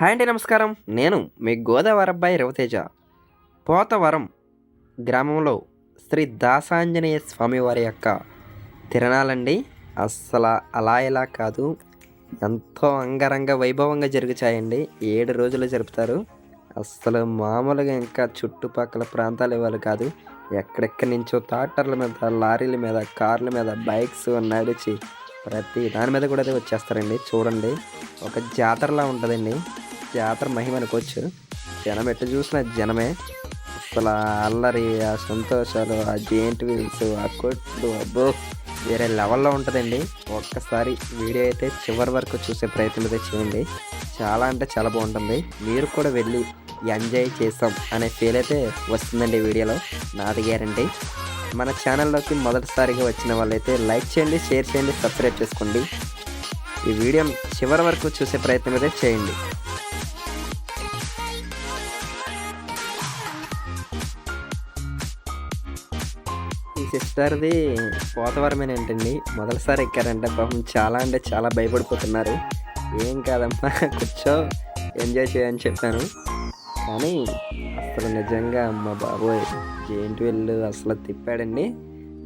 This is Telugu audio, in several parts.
హాయ్ అండి నమస్కారం. నేను మీ గోదావరి అబ్బాయి రవితేజ. పోతవరం గ్రామంలో శ్రీ దాసాంజనేయ స్వామి వారి యొక్క తిరణాలండి. అస్సలు అలా ఇలా కాదు. ఎంతో అంగరంగ వైభవంగా జరుగుతాయండి. ఏడు రోజులు జరుపుతారు. అస్సలు మామూలుగా ఇంకా చుట్టుపక్కల ప్రాంతాల ఇవ్వాలి కాదు. ఎక్కడెక్కడి నుంచో ట్రాక్టర్ల మీద లారీల మీద కార్ల మీద బైక్స్ నడిచి ప్రతి దాని మీద కూడా అది వచ్చేస్తారండి. చూడండి. ఒక జాతరలా ఉంటుందండి. జాతర మహిమ అనుకోవచ్చు జనం ఎట్టు చూసిన జనమే. అసలు అల్లరి ఆ సంతోషాలు ఆ జెయింట్ వీల్స్ ఆ కొట్లు అబ్బో! వేరే లెవెల్లో ఉంటుందండి. ఒక్కసారి వీడియో అయితే చివరి వరకు చూసే ప్రయత్నం అయితే చేయండి. చాలా అంటే చాలా బాగుంటుంది. మీరు కూడా వెళ్ళి ఎంజాయ్ చేసాం అనే ఫీల్ అయితే వస్తుందండి వీడియోలో. నాది గ్యారంటీ. మన ఛానల్లోకి మొదటిసారిగా వచ్చిన వాళ్ళైతే లైక్ చేయండి షేర్ చేయండి సబ్స్క్రైబ్ చేసుకోండి. ఈ వీడియో చివరి వరకు చూసే ప్రయత్నం అయితే చేయండి. ఈ సిస్టర్ది పోతవరమైన ఏంటండి? మొదటిసారి ఎక్కారంటే పాపం చాలా అంటే చాలా భయపడిపోతున్నారు. ఏం కాదమ్మా కూర్చో ఎంజాయ్ చేయని చెప్పాను. కానీ అసలు నిజంగా అమ్మ బాబోయ్ జేంటి వెళ్ళు? అసలు తిప్పాడండి.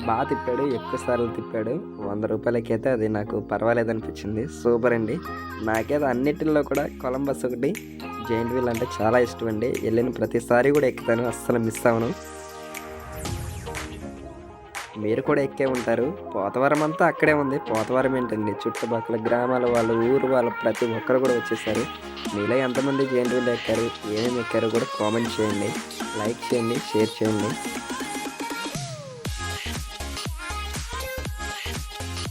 బాగా తిప్పాడు ఎక్కువ సార్లు తిప్పాడు. వంద రూపాయలకైతే అది నాకు పర్వాలేదు అనిపించింది సూపర్ అండి. నాకైతే అన్నిటిలో కూడా కొలంబస్ ఒకటి జైంట్ వీల్ అంటే చాలా ఇష్టం అండి. వెళ్ళిన ప్రతిసారి కూడా ఎక్కుతాను. అస్సలు మిస్ అవను మీరు కూడా ఎక్కే ఉంటారు. పోతవరం అంతా అక్కడే ఉంది. పోతవరం ఏంటండి? చుట్టుపక్కల గ్రామాల వాళ్ళు ఊరు వాళ్ళు ప్రతి ఒక్కరు కూడా వచ్చేసారు. మీలో ఎంతమంది జైంట్ వీల్ ఎక్కారు? ఏమేమి ఎక్కారో కూడా కామెంట్ చేయండి. లైక్ చేయండి షేర్ చేయండి.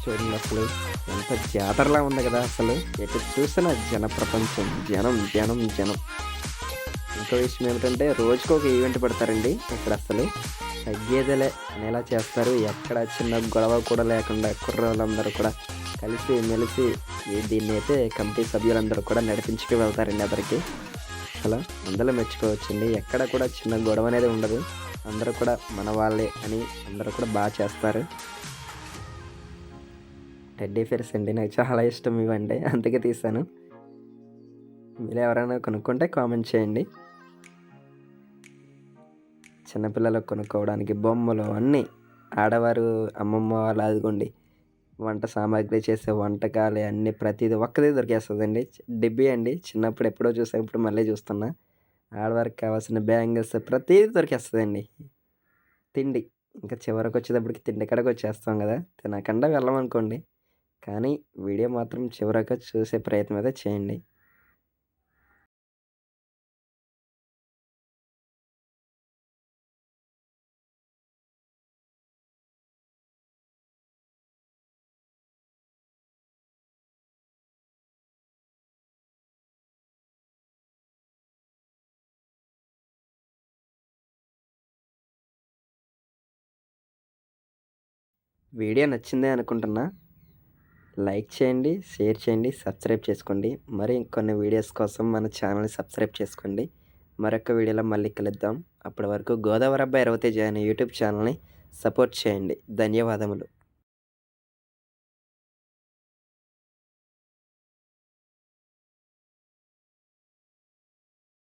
చూడండి అసలు ఎంత జాతరలా ఉంది కదా అసలు. ఎటు చూసిన జన ప్రపంచం జనం జనం జనం. ఇంకో విషయం ఏమిటంటే రోజుకు ఒక ఈవెంట్ పెడతారండి ఇక్కడ అసలు. తగ్గేదేలే అనేలా చేస్తారు. ఎక్కడ చిన్న గొడవ కూడా లేకుండా కుర్రోళ్ళందరూ కూడా కలిసి మెలిసి దీన్ని అయితే కమిటీ సభ్యులందరూ కూడా నడిపించుకు వెళ్తారండి అతనికి అసలు అందరూ మెచ్చుకోవచ్చండి. ఎక్కడ కూడా చిన్న గొడవ అనేది ఉండదు. అందరూ కూడా మన వాళ్ళే అని అందరూ కూడా బాగా చేస్తారు. టెడ్డీ ఫిర్స్ అండి. నాకు చాలా ఇష్టం ఇవండి. అందుకే తీసాను మీరు ఎవరైనా కొనుక్కుంటే కామెంట్ చేయండి. చిన్నపిల్లలకు కొనుక్కోవడానికి బొమ్మలు అన్నీ ఆడవారు అమ్మమ్మ వాళ్ళు అదిగోండి వంట సామాగ్రి చేసే వంటకాలు అన్నీ ప్రతిదీ ఒక్కదే దొరికేస్తుందండి. డిబ్బీ అండి. చిన్నప్పుడు ఎప్పుడో చూసా ఇప్పుడు మళ్ళీ చూస్తున్నా. ఆడవారికి కావాల్సిన బ్యాంగిల్స్ ప్రతిదీ దొరికేస్తుందండి. తిండి. ఇంకా చివరికి వచ్చేటప్పటికి తిండి కడకు వచ్చేస్తాం కదా. తినకుండా వెళ్ళమనుకోండి. కానీ వీడియో మాత్రం చివరగా చూసే ప్రయత్నం అయితే చేయండి. వీడియో నచ్చిందే అనుకుంటున్నా. లైక్ చేయండి షేర్ చేయండి సబ్స్క్రైబ్ చేసుకోండి. మరి ఇంకొన్ని వీడియోస్ కోసం మన ఛానల్ని సబ్స్క్రైబ్ చేసుకోండి. మరొక వీడియోలో మళ్ళీ కలుద్దాం. అప్పటి వరకు గోదావరి అబ్బాయి ఇరవై అనే యూట్యూబ్ ఛానల్ని సపోర్ట్ చేయండి. ధన్యవాదములు.